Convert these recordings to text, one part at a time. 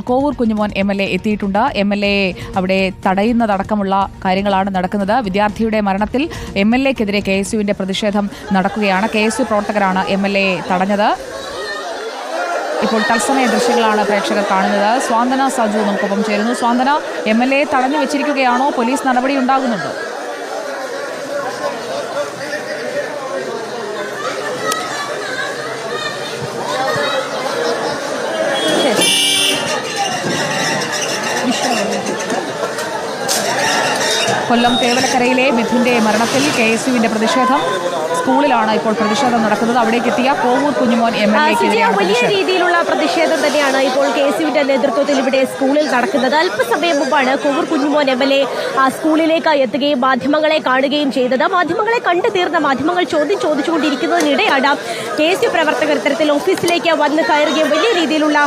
Kovoor Kunjumon M L A എത്തിയിട്ടുണ്ട്. M L A അവിടെ തടയുന്നതടക്കമുള്ള കാര്യങ്ങളാണ് നടക്കുന്നത്. വിദ്യാർത്ഥിയുടെ മരണത്തിൽ എം എൽ എക്കെതിരെ കെ എസ് യുവിന്റെ പ്രതിഷേധം നടക്കുകയാണ്. കെ എസ് യു പ്രവർത്തകരാണ് എം എൽ എ തടഞ്ഞത്. ഇപ്പോൾ തത്സമയ ദൃശ്യങ്ങളാണ് പ്രേക്ഷകർ കാണുന്നത്. സ്വാന്തന സജു നമുക്കൊപ്പം ചേരുന്നു. സ്വാന്തന എം എൽ എ തടഞ്ഞു വെച്ചിരിക്കുകയാണോ? പോലീസ് നടപടി ഉണ്ടാകുന്നുണ്ടോ? കൊല്ലം തേവലക്കരയിലെ മിഥുന്റെ മരണത്തിൽ കെ എസ് യുവിന്റെ പ്രതിഷേധം സ്കൂളിലാണ് ഇപ്പോൾ പ്രതിഷേധം നടക്കുന്നത്. അവിടേക്ക് എത്തിയ കോവൂർ കുഞ്ഞുമോൻ എം വലിയ രീതിയിലുള്ള പ്രതിഷേധം തന്നെയാണ് ഇപ്പോൾ കെ എസ് യുവിന്റെ നേതൃത്വത്തിൽ ഇവിടെ സ്കൂളിൽ നടക്കുന്നത്. അല്പസമയം മുമ്പാണ് Kovoor Kunjumon M L A സ്കൂളിലേക്ക് എത്തുകയും മാധ്യമങ്ങളെ കാണുകയും ചെയ്തത്. മാധ്യമങ്ങളെ കണ്ടു തീർന്ന മാധ്യമങ്ങൾ ചോദ്യം ചോദിച്ചുകൊണ്ടിരിക്കുന്നതിനിടെയാണ് കെ എസ് യു പ്രവർത്തകർ ഇത്തരത്തിൽ ഓഫീസിലേക്ക് വന്ന് കയറുകയും വലിയ രീതിയിലുള്ള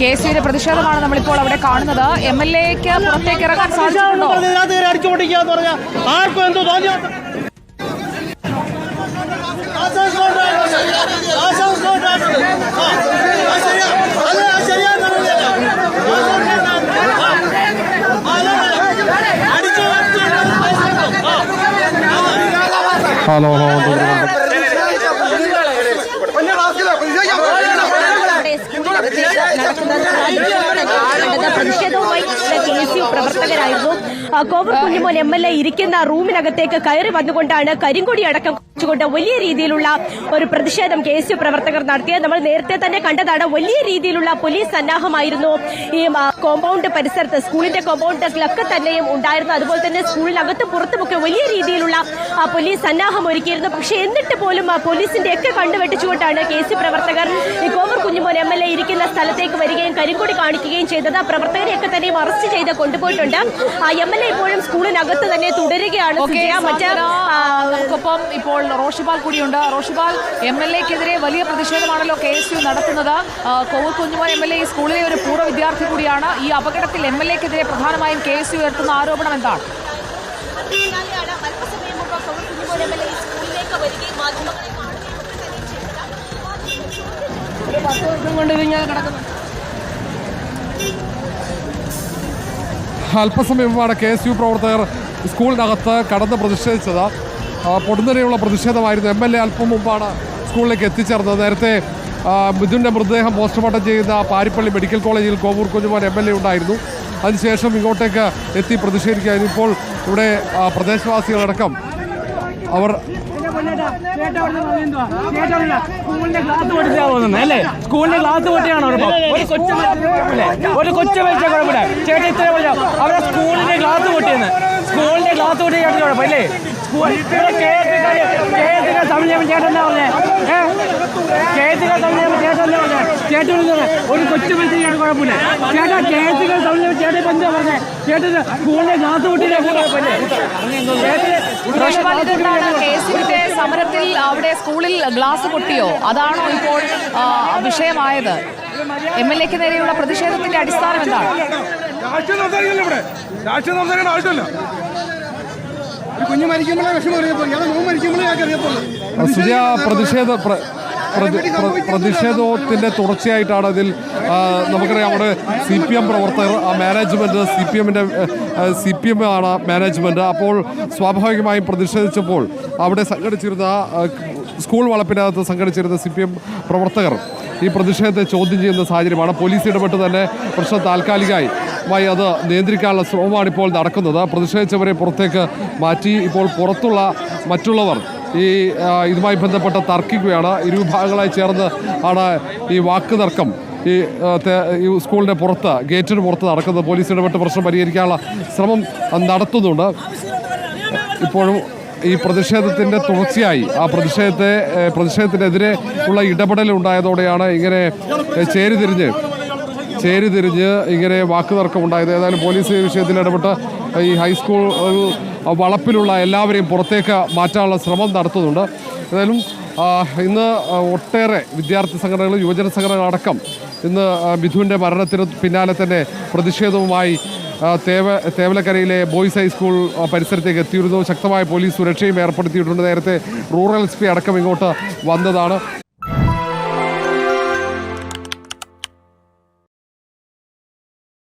കെ യുവിന്റെ പ്രതിഷേധമാണ് നമ്മളിപ്പോൾ അവിടെ കാണുന്നത്. എം എൽ എക്ക് പുറത്തേക്ക് ഇറങ്ങാൻ സാധിച്ചിട്ടുണ്ടോ? ഇതിനകത്ത് കയറി അടിച്ചു പൊട്ടിക്കുക എന്ന് പറഞ്ഞാൽ ആർക്കും എന്തോ തോന്നിയ പ്രതിഷേധവുമായി K S U പ്രവർത്തകരായിരുന്നു Kovoor Kunjumon M L A ഇരിക്കുന്ന റൂമിനകത്തേക്ക് കയറി വന്നുകൊണ്ടാണ് കരിങ്കൊടി അടക്കം കൊണ്ട് വലിയ രീതിയിലുള്ള ഒരു പ്രതിഷേധം കെ എസ് യു പ്രവർത്തകർ നടത്തിയത്. നമ്മൾ നേരത്തെ തന്നെ കണ്ടതാണ് വലിയ രീതിയിലുള്ള പോലീസ് സന്നാഹമായിരുന്നു ഈ കോമ്പൗണ്ട് പരിസരത്ത് സ്കൂളിന്റെ കോമ്പൗണ്ടിലൊക്കെ തന്നെയും ഉണ്ടായിരുന്നു. അതുപോലെ തന്നെ സ്കൂളിനകത്തും പുറത്തുമൊക്കെ വലിയ രീതിയിലുള്ള പോലീസ് സന്നാഹം ഒരുക്കിയിരുന്നു. പക്ഷേ എന്നിട്ട് പോലും ആ പോലീസിന്റെ ഒക്കെ കണ്ടുവെട്ടിച്ചുകൊണ്ടാണ് കെ എസ് യു പ്രവർത്തകർ ഈ Kovoor Kunjumon M L A ഇരിക്കുന്ന സ്ഥലത്തേക്ക് വരികയും കരിങ്കൊടി കാണിക്കുകയും ചെയ്തത്. ആ പ്രവർത്തകരെയൊക്കെ തന്നെയും അറസ്റ്റ് ചെയ്ത് കൊണ്ടുപോയിട്ടുണ്ട്. ആ എം എൽ എ ഇപ്പോഴും സ്കൂളിനകത്ത് തന്നെ തുടരുകയാണ്. മറ്റ് ഇപ്പോൾ റോഷിപാൽ കൂടിയുണ്ട്. റോഷിപാൽ എം എൽ എക്കെതിരെ വലിയ പ്രതിഷേധമാണല്ലോ കെ എസ് യു നടത്തുന്നത്. Kovoor Kunjumon M L A ഈ സ്കൂളിലെ ഒരു പൂർവ വിദ്യാർത്ഥി കൂടിയാണ്. ഈ അപകടത്തിൽ എം എൽ എക്കെതിരെ പ്രധാനമായും കെ എസ് യു ഉയർത്തുന്ന ആരോപണം എന്താണ്? അല്പസമയം മുമ്പാണ് കെ എസ് യു പ്രവർത്തകർ സ്കൂളിനകത്ത് കടന്ന് പ്രതിഷേധിച്ചത്. പൊടുന്നനെയുള്ള പ്രതിഷേധമായിരുന്നു എം എൽ എ അല്പം മുമ്പാണ് സ്കൂളിലേക്ക് എത്തിച്ചേർന്നത്. നേരത്തെ മിഥുന്റെ മൃതദേഹം പോസ്റ്റ്മോർട്ടം ചെയ്യുന്ന പാരിപ്പള്ളി മെഡിക്കൽ കോളേജിൽ Kovoor Kunjumon M L A ഉണ്ടായിരുന്നു. അതിനുശേഷം ഇങ്ങോട്ടേക്ക് എത്തി പ്രതിഷേധിക്കുകയായിരുന്നു. ഇപ്പോൾ ഇവിടെ പ്രദേശവാസികളടക്കം അവർ സ്കൂളിന്റെ ക്ലാസ് അല്ലേ? സ്കൂളിന്റെ ക്ലാസ് പൊട്ടിയാണോ ഒരു കൊച്ചു ഒരു കൊച്ചു വെച്ച കുഴപ്പമില്ല. ചേട്ടൻ ഇത്ര അവരെ സ്കൂളിന്റെ ക്ലാസ് പൊട്ടിയെന്ന്. സ്കൂളിന്റെ ക്ലാസ് പൊട്ടിയ കുഴപ്പമില്ലേ? പറഞ്ഞേ? ഒരു കൊച്ചു ചേട്ടൻ കുഴപ്പമില്ല. ചേട്ടാ ചേട്ടൻ പറഞ്ഞേ? ചേട്ടൻ സ്കൂളിന്റെ ക്ലാസ് പൊട്ടിയ കുഴപ്പമില്ലേ? റോഷിപാൽ ഇതെന്താണ് സമരത്തിൽ അവിടെ സ്കൂളിൽ ഗ്ലാസ് പൊട്ടിയോ? അതാണോ ഇപ്പോൾ വിഷയമായത്? എം എൽ എക്ക് നേരെയുള്ള പ്രതിഷേധത്തിന്റെ അടിസ്ഥാനം എന്താണ്? കുഞ്ഞു മരിക്കുമ്പോഴേ വിഷമം ഇയാളെ മരിക്കുമ്പോഴേ അറിയത്തുള്ളൂ പ്രതിഷേധ പ്ര- പ്രതി- പ്ര- പ്രതിഷേധത്തിന്റെ തുടർച്ചയായിട്ടാണ് ഇതിൽ നമുക്കറിയാം അവിടെ സി പി എം പ്രവർത്തകർ ആ മാനേജ്മെന്റ് സി പി എമ്മിന്റെ സി പി എം ആണ് മാനേജ്മെന്റ്. അപ്പോൾ സ്വാഭാവികമായും പ്രതിഷേധിച്ചപ്പോൾ അവിടെ സംഘടിച്ചിരുന്ന സ്കൂൾ വളപ്പിനകത്ത് സംഘടിച്ചിരുന്ന സി പി എം പ്രവർത്തകർ ഈ പ്രതിഷേധത്തെ ചോദ്യം ചെയ്യുന്ന സാഹചര്യമാണ്. പോലീസ് ഇടപെട്ട് തന്നെ പ്രശ്നം താൽക്കാലികമായി മായി അത് നിയന്ത്രിക്കാനുള്ള ശ്രമമാണ് ഇപ്പോൾ നടക്കുന്നത്. പ്രതിഷേധിച്ചവരെ പുറത്തേക്ക് മാറ്റി ഇപ്പോൾ പുറത്തുള്ള മറ്റുള്ളവർ ഈ ഇതുമായി ബന്ധപ്പെട്ട തർക്കിക്കുകയാണ്. ഇരുവിഭാഗങ്ങളായി ചേർന്ന് ആണ് ഈ വാക്ക് തർക്കം. ഈ സ്കൂളിന്റെ പുറത്ത് ഗേറ്റിന് പുറത്ത് നടക്കുന്നത് പോലീസ് ഇടപെട്ട് പ്രശ്നം പരിഹരിക്കാനുള്ള ശ്രമം നടത്തുന്നുണ്ട്. ഇപ്പോഴും ഈ പ്രതിഷേധത്തിന്റെ തുടർച്ചയായി ആ പ്രതിഷേധത്തെ പ്രതിഷേധത്തിനെതിരെ ഉള്ള ഇടപെടൽ ഉണ്ടായതോടെയാണ് ഇങ്ങനെ ചേരിതിരിഞ്ഞ് ചേരിതിരിഞ്ഞ് ഇങ്ങനെ വാക്കുതർക്കം ഉണ്ടായത്. ഏതായാലും പോലീസ് വിഷയത്തിൽ ഇടപെട്ട് ഈ ഹൈസ്കൂൾ വളപ്പിലുള്ള എല്ലാവരെയും പുറത്തേക്ക് മാറ്റാനുള്ള ശ്രമം നടത്തുന്നുണ്ട്. ഏതായാലും ഇന്ന് ഒട്ടേറെ വിദ്യാർത്ഥി സംഘടനകൾ യുവജന സംഘടനകൾ അടക്കം ഇന്ന് മിഥുവിന്റെ മരണത്തിന് പിന്നാലെ തന്നെ പ്രതിഷേധവുമായി തേവ തേവലക്കരയിലെ ബോയ്സ് ഹൈസ്കൂൾ പരിസരത്തേക്ക് എത്തിയിരുന്നു. ശക്തമായ പോലീസ് സുരക്ഷയും ഏർപ്പെടുത്തിയിട്ടുണ്ട്. നേരത്തെ റൂറൽ എസ് പി അടക്കം ഇങ്ങോട്ട് വന്നതാണ്.